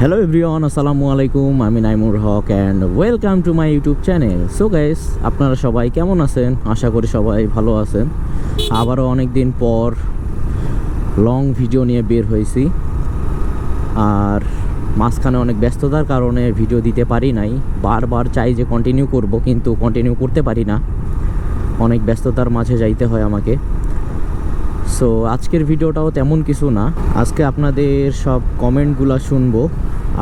Hello everyone আসসালামু আলাইকুম আমি Naimur Haque and welcome to my YouTube channel so guys আপনারা সবাই কেমন আছেন? আশা করি সবাই ভালো আছেন। আবারও অনেক দিন পর লং ভিডিও নিয়ে বের হয়েছি। আর মাঝখানে অনেক ব্যস্ততার কারণে ভিডিও দিতে পারি নাই। বারবার চাই যে কন্টিনিউ করব, কিন্তু কন্টিনিউ করতে পারি না। অনেক ব্যস্ততার মাঝে যাইতে হয় আমাকে। সো আজকের ভিডিওটাও তেমন কিছু না। আজকে আপনাদের সব কমেন্টগুলো শুনব,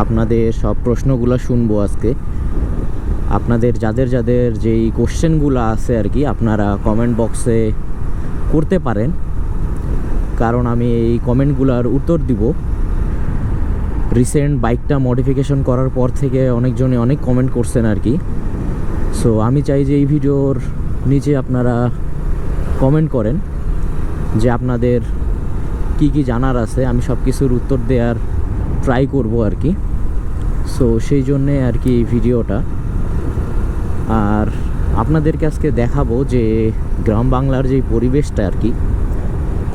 আপনাদের সব প্রশ্নগুলো শুনব আজকে। আপনাদের যাদের যাদের যেই কোশ্চেনগুলো আছে আর কি, আপনারা কমেন্ট বক্সে করতে পারেন। কারণ আমি এই কমেন্টগুলোর উত্তর দিব। রিসেন্ট বাইকটা মডিফিকেশন করার পর থেকে অনেকজনে অনেক কমেন্ট করছেন আর কি। সো আমি চাই যে এই ভিডিওর নিচে আপনারা কমেন্ট করেন। যে আপনাদের কি কি জানার আছে, আমি সব কিছুর উত্তর দেওয়ার ট্রাই করব আর কি। সো সেই জন্যে আর কি এই ভিডিওটা। আর আপনাদেরকে আজকে দেখাবো যে গ্রাম বাংলার যে পরিবেশটা আর কি,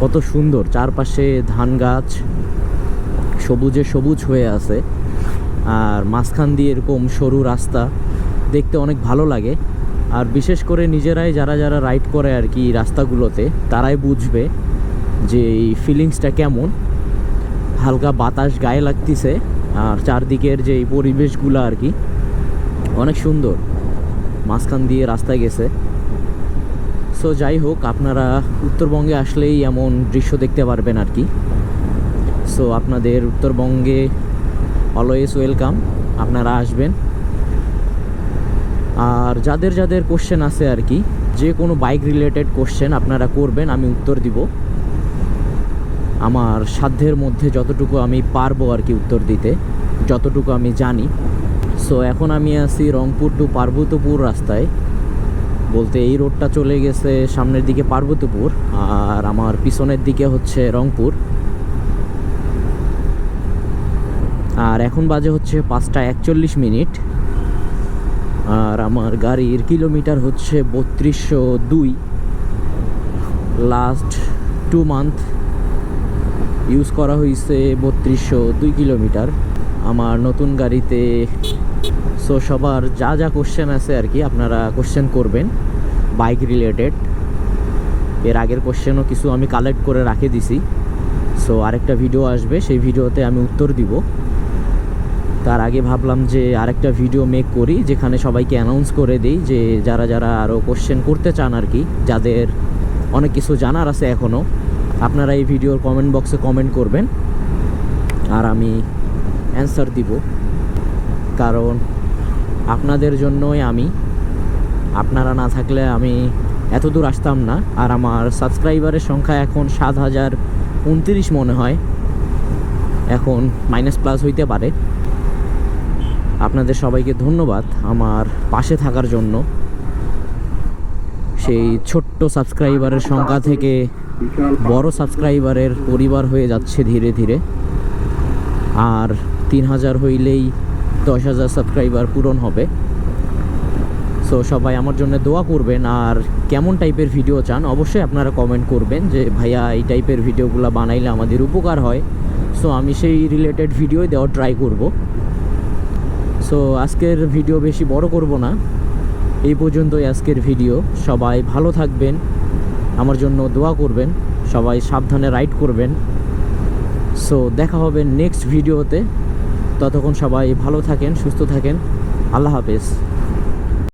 কত সুন্দর। চারপাশে ধান গাছ, সবুজে সবুজ হয়ে আছে। আর মাঝখান দিয়ে এরকম সরু রাস্তা, দেখতে অনেক ভালো লাগে। আর বিশেষ করে নিজেরাই যারা যারা রাইড করে আর কি রাস্তাগুলোতে, তারাই বুঝবে যে এই ফিলিংসটা কেমন। হালকা বাতাস গায়ে লাগতেছে আর চারদিকের যে এই পরিবেশগুলো আর কি, অনেক সুন্দর। মাঝখান দিয়ে রাস্তায় গেছে। সো যাই হোক, আপনারা উত্তরবঙ্গে আসলেই এমন দৃশ্য দেখতে পারবেন আর কি। সো আপনাদের উত্তরবঙ্গে অলওয়েজ ওয়েলকাম আপনারা আসবেন। আর যাদের যাদের কোশ্চেন আছে আর কি, যে কোনো বাইক রিলেটেড কোশ্চেন আপনারা করবেন, আমি উত্তর দিব। আমার সাধ্যের মধ্যে যতটুকু আমি পারব আর কি উত্তর দিতে, যতটুকু আমি জানি। সো এখন আমি আছি রংপুর টু পার্বতীপুর রাস্তায়। বলতে এই রোডটা চলে গেছে সামনের দিকে পার্বতীপুর, আর আমার পিছনের দিকে হচ্ছে রংপুর। আর এখন বাজে হচ্ছে পাঁচটা একচল্লিশ মিনিট। আর আমার গাড়ির কিলোমিটার হচ্ছে বত্রিশশো দুই। লাস্ট টু মান্থ ইউজ করা হয়েছে বত্রিশশো দুই কিলোমিটার। আমার নতুন গাড়িতে সো সবার যা যা কোশ্চেন আছে আর কি, আপনারা কোশ্চেন করবেন। বাইক রিলেটেড এর আগের কোশ্চেনও কিছু আমি কালেক্ট করে রাখে দিছি। সো আরেকটা ভিডিও আসবে, সেই ভিডিওতে আমি উত্তর দিব। তার আগে ভাবলাম যে আরেকটা ভিডিও মেক করি, যেখানে সবাইকে অ্যানাউন্স করে দিই যে যারা যারা আরও কোশ্চেন করতে চান আর কি, যাদের অনেক কিছু জানার আছে এখনও আপনারা এই ভিডিওর কমেন্ট বক্সে কমেন্ট করবেন। আর আমি অ্যান্সার দিব। কারণ আপনাদের জন্যই আমি, আপনারা না থাকলে আমি এত দূর আসতাম না। আর আমার সাবস্ক্রাইবারের সংখ্যা এখন সাত হাজার উনত্রিশ মনে হয়। এখন মাইনাস প্লাস হইতে পারে। আপনাদের সবাইকে ধন্যবাদ আমার পাশে থাকার জন্য। সেই ছোট্ট সাবস্ক্রাইবারের সংখ্যা থেকে বড় সাবস্ক্রাইবারের পরিবার হয়ে যাচ্ছে ধীরে ধীরে। আর তিন হাজার হইলেই দশ হাজার সাবস্ক্রাইবার পূরণ হবে। সো সবাই আমার জন্য দোয়া করবেন। আর কেমন টাইপের ভিডিও চান অবশ্যই আপনারা কমেন্ট করবেন যে, ভাইয়া, এই টাইপের ভিডিওগুলো বানাইলে আমাদের উপকার হয়। সো আমি সেই রিলেটেড ভিডিও দেওয়ার ট্রাই করব। সো আজকের ভিডিও বেশি বড় করব না। এই পর্যন্তই আজকের ভিডিও সবাই ভালো থাকবেন। আমার জন্য দোয়া করবেন। সবাই সাবধানে রাইড করবেন। সো দেখা হবে নেক্সট ভিডিওতে ততক্ষণ সবাই ভালো থাকেন, সুস্থ থাকেন। আল্লাহ হাফেজ।